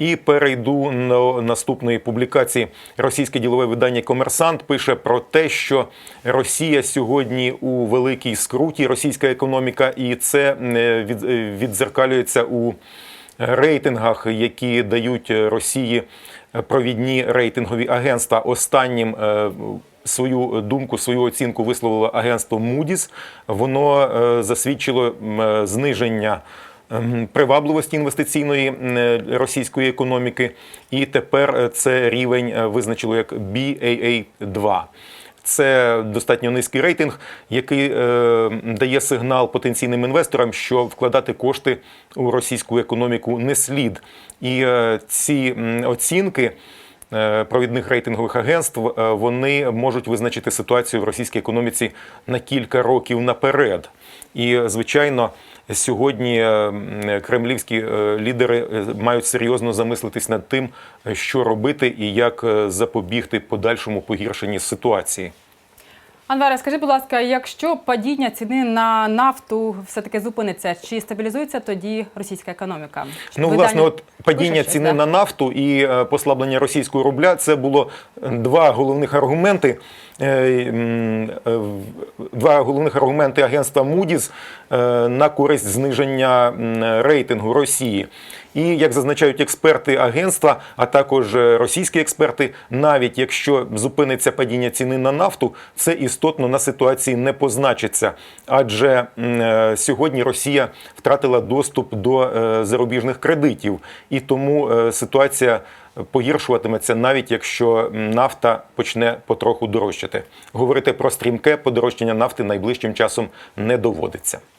І перейду до наступної публікації. Російське ділове видання Комерсант пише про те, що Росія сьогодні у великій скруті, російська економіка, і це е, від- е, у рейтингах, які дають Росії провідні рейтингові агентства. Останнім е, свою думку, свою оцінку висловило агентство Moody's. Воно засвідчило зниження. Ем, Привабливості інвестиційної е, російської економіки, і тепер е, це рівень е, визначило як BAA2. Це достатньо низький рейтинг, який е, дає сигнал потенційним інвесторам, що вкладати кошти у російську економіку не слід. І е, ці оцінки е, провідних рейтингових агентств е, вони можуть визначити ситуацію в російській економіці на кілька років наперед. І звичайно, сьогодні е, кремлівські е, лідери е, мають серйозно замислитись над тим, що робити і як запобігти подальшому погіршенні ситуації. Анваре, скажи, будь ласка, якщо падіння ціни на нафту все-таки зупиниться, чи стабілізується тоді російська економіка? Ну, власне, от падіння щось, ціни да? на нафту і послаблення російського рубля це було два головних аргументи. Два головних аргументи агентства Moody's на користь зниження рейтингу Росії. І як зазначають експерти агентства, а також е, російські експерти, навіть якщо зупиниться падіння ціни на нафту, це істотно на ситуації не позначиться. Адже е, сьогодні Росія втратила доступ до е, зарубіжних кредитів, і тому е, ситуація погіршуватиметься, навіть якщо нафта почне потроху дорожчати. Говорити про стрімке подорожчання нафти найближчим часом не доводиться.